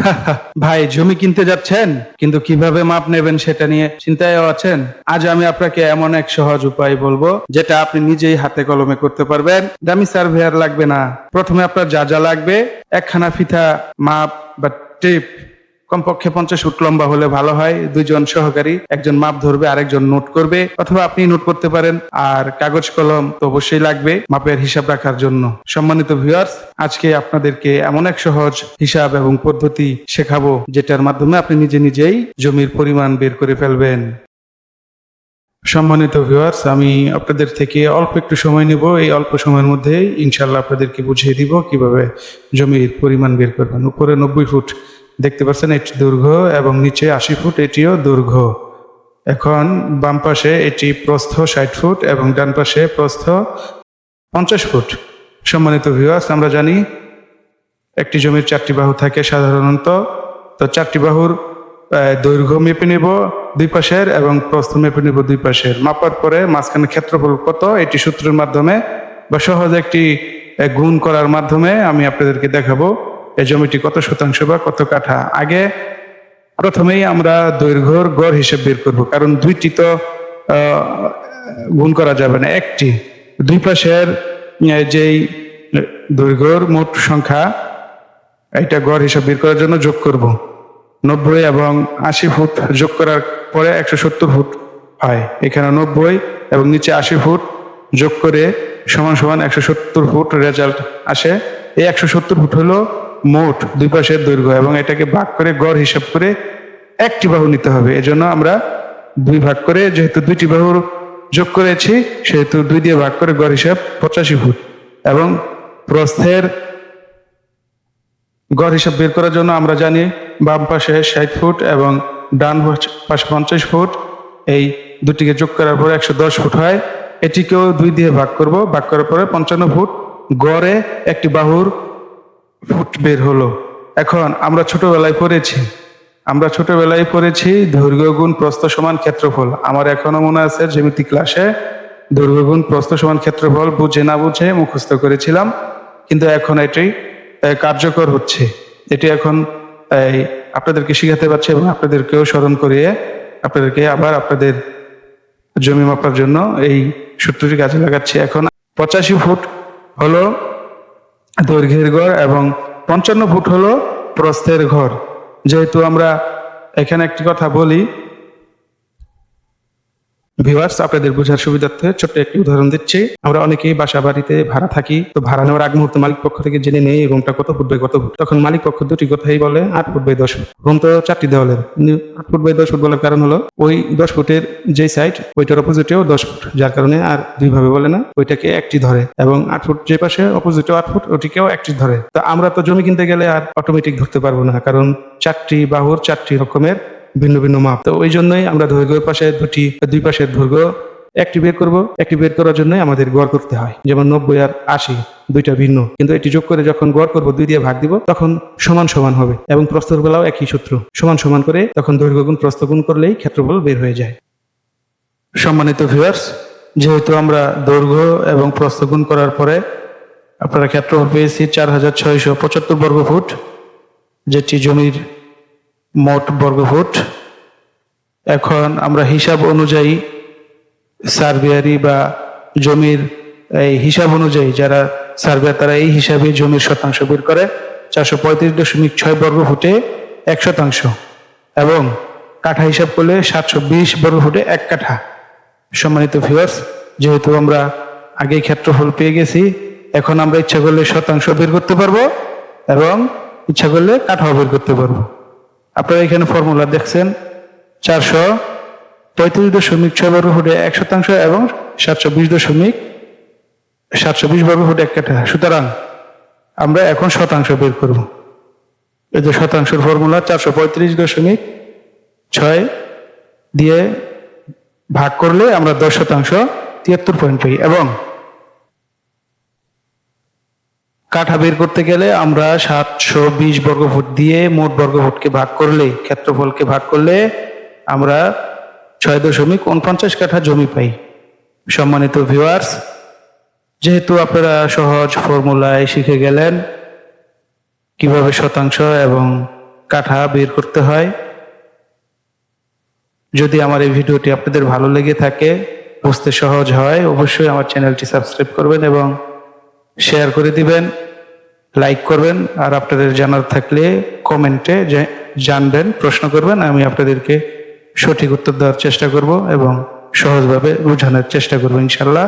ভাই, জমি কিনতে যাচ্ছেন, কিন্তু কীভাবে মাপ নেবেন সেটা নিয়ে চিন্তায় আছেন? আজ আমি আপনাকে এমন এক সহজ উপায় বলব, যেটা আপনি নিজেই হাতে কলমে করতে পারবেন। দামি সার্ভেয়ার লাগবে না। প্রথমে আপনার যা যা লাগবে, একখানা ফিতা, মাপ বা টেপ কমপক্ষে পঞ্চাশ ফুট লম্বা হলে ভালো হয়। দুইজন সহকারী, একজন মাপ ধরবে, আরেকজন নোট করবে, অথবা আপনি নোট করতে পারেন। আর কাগজ কলম তো অবশ্যই লাগবে মাপের হিসাব রাখার জন্য। সম্মানিত ভিউয়ার্স আজকে আপনাদেরকে এমন এক সহজ হিসাব এবং পদ্ধতি শেখাবো, যেটার মাধ্যমে আপনি নিজে নিজেই জমির পরিমাণ বের করে ফেলবেন। সম্মানিত ভিউয়ার্স আমি আপনাদের থেকে অল্প একটু সময় নেব। এই অল্প সময়ের মধ্যেই ইনশাল্লাহ আপনাদেরকে বুঝিয়ে দিব কীভাবে জমির পরিমাণ বের করবেন। উপরে নব্বই ফুট দেখতে পাচ্ছেন, এটি দৈর্ঘ্য এবং নিচে আশি ফুট, এটিও দৈর্ঘ্য। এখন বাম পাশে এটি প্রস্থ ষাট ফুট এবং ডান পাশে প্রস্থ পঞ্চাশ ফুট। সম্মানিত ভিউয়ার্স আমরা জানি একটি জমির চারটি বাহু থাকে সাধারণত। তো চারটি বাহুর দৈর্ঘ্য মেপে নেব দুই পাশের এবং প্রস্থ মেপে নেব দুই পাশের। মাপার পরে মাঝখানে ক্ষেত্রফল কত, এটি সূত্রের মাধ্যমে বা সহজ একটি গুণ করার মাধ্যমে আমি আপনাদেরকে দেখাবো। এই জমিটি কত শতাংশ বা কত কাঠা? আগে প্রথমেই আমরা দৈর্ঘ্যর গড় হিসেব বের করব, কারণ দুইটি তো গুণ করা যাবে না। একটি, দুই পাশের যেই দৈর্ঘ্যর মোট সংখ্যা এটা গড় হিসাব বের করার জন্য যোগ করব। নব্বই এবং আশি ফুট যোগ করার পরে একশো সত্তর ফুট হয়। এখানে নব্বই এবং নিচে আশি ফুট যোগ করে সমান সমান একশো সত্তর ফুট রেজাল্ট আসে। এই একশো সত্তর ফুট হলো মোট দুই পাশের দৈর্ঘ্য এবং এটাকে ভাগ করে গড় হিসাব করে একটি বাহু নিতে হবে। এজন্য আমরা দুই ভাগ করে, যেহেতু দুইটি বাহুর যোগ করেছি, সেহেতু দুই দিয়ে ভাগ করে গড় হিসাব পঁচাশি ফুট। এবং প্রস্থের গড় হিসাব বের করার জন্য আমরা জানি বাম পাশে ষাট ফুট এবং ডান পাশে পঞ্চাশ ফুট। এই দুটিকে যোগ করার পরে একশো দশ ফুট হয়। এটিকেও দুই দিয়ে ভাগ করব। ভাগ করার পরে পঞ্চান্ন ফুট গড়ে একটি বাহুর ফুট বের হলো। এখন আমরা ছোটবেলায় পড়েছি। আমরা ছোটবেলায় পড়েছি দৈর্ঘ্য গুণ প্রস্থ সমান ক্ষেত্রফল। আমার এখনও মনে আছে জ্যামিতি ক্লাসে দৈর্ঘ্য গুণ প্রস্থ সমান ক্ষেত্রফল বুঝে না বুঝে মুখস্থ করেছিলাম কিন্তু এখন এটি কার্যকর হচ্ছে। এটি এখন এই, আপনাদেরকে শিখাতে পারছে এবং আপনাদেরকেও স্মরণ করিয়ে আপনাদেরকে আবার আপনাদের জমি মাপার জন্য এই সূত্রটি কাজে লাগাচ্ছি। এখন পঁচাশি ফুট হলো দৈর্ঘ্যের ঘর এবং পঞ্চান্ন ফুট হলো প্রস্থের ঘর। যেহেতু আমরা এখানে একটি কথা বলি ভিউয়ার্স আপনাদের বোঝার সুবিধার্থে ছোট্ট একটি উদাহরণ দিচ্ছি। আমরা অনেকেই বাসা বাড়িতে ভাড়া থাকি, তো ভাড়া নেওয়ার আগ মুহূর্তে মালিক পক্ষ থেকে জেনে নেই রুমটা কত ফুট বাই কত ফুট। তখন মালিক পক্ষ দুটি কথাই বলে, আট ফুট বাই দশ ফুট। রুম তো চারটি দেওয়ালের। আট ফুট বাই দশ ফুট বলার কারণ হলো, ওই দশ ফুটের যে সাইড ওইটার অপোজিটেও দশ ফুট। যার কারণে আর দুইভাবে বলে না, ওইটাকে একটি ধরে। এবং আট ফুট যে পাশে অপোজিটেও আট ফুট, ওটিকেও একটি ধরে। তো আমরা তো জমি কিনতে গেলে আর অটোমেটিক ধরতে পারব না, কারণ চারটি বাহুর চারটি রকমের ভিন্ন ভিন্ন মাপ। তো ওই জন্যই আমরা দৈর্ঘ্যের পাশে দুটি, দুই পাশের দৈর্ঘ্য একটি বের করব। একটি বের করার জন্য আমাদের গড় করতে হয়। যেমন নব্বই আর আশি, দুইটা ভিন্ন। কিন্তু এটি যোগ করে যখন গড় করব, দুই দিয়ে ভাগ দিব, তখন সমান সমান হবে এবং প্রস্তর বেলাও একই সূত্র। সমান সমান করে তখন দৈর্ঘ্য গুণ প্রস্থ গুণ করলেই ক্ষেত্রফল বের হয়ে যায়। সম্মানিত ভিউয়ার্স যেহেতু আমরা দৈর্ঘ্য এবং প্রস্থ গুণ করার পরে আপনারা ক্ষেত্রফল পেয়েছি চার হাজার ছয়শো পঁচাত্তর বর্গ ফুট যেটি জমির মোট বর্গফুট। এখন আমরা হিসাব অনুযায়ী সার্ভেয়ারি বা জমির এই হিসাব অনুযায়ী যারা সার্ভেয়ার, তারা এই হিসাবে জমির শতাংশ বের করে। চারশো পঁয়ত্রিশ দশমিক ছয় বর্গ ফুটে এক শতাংশ এবং কাঠা হিসাব করলে সাতশো বিশ বর্গ ফুটে এক কাঠা। সম্মানিত ভিউয়ার্স যেহেতু আমরা আগেই ক্ষেত্রফল পেয়ে গেছি, এখন আমরা ইচ্ছা করলে শতাংশ বের করতে পারব এবং ইচ্ছা করলে কাঠাও বের করতে পারব। আপনারা এখানে ফর্মুলা দেখছেন চারশো পঁয়ত্রিশ দশমিক ছয় বর্গ ফুটে এক শতাংশ এবং সাতশো বিশ দশমিক সাতশো বিশ বর্গ ফুটে এক কাঠা সুতরাং আমরা এখন শতাংশ বের করব। এই যে শতাংশের ফর্মুলা চারশো পঁয়ত্রিশ দশমিক ছয় দিয়ে ভাগ করলে আমরা দশ শতাংশ তিয়াত্তর পয়েন্ট পাই এবং কাঠা বের করতে গেলে আমরা সাতশো বিশ বর্গফুট দিয়ে মোট বর্গফুটকে ভাগ করলে, ক্ষেত্রফলকে ভাগ করলে আমরা ছয় দশমিক উনপঞ্চাশ কাঠা জমি পাই। সম্মানিত ভিউয়ার্স যেহেতু আপনারা সহজ ফর্মুলায় শিখে গেলেন কীভাবে শতাংশ এবং কাঠা বের করতে হয়, যদি আমার এই ভিডিওটি আপনাদের ভালো লেগে থাকে, বুঝতে সহজ হয়, অবশ্যই আমার চ্যানেলটি সাবস্ক্রাইব করবেন এবং শেয়ার করে দিবেন লাইক করবেন, আর আপনাদের জানার থাকলে কমেন্টে জানবেন, প্রশ্ন করবেন, আমি আপনাদেরকে সঠিক উত্তর দেওয়ার চেষ্টা করব এবং সহজভাবে বোঝানোর চেষ্টা করব ইনশাল্লাহ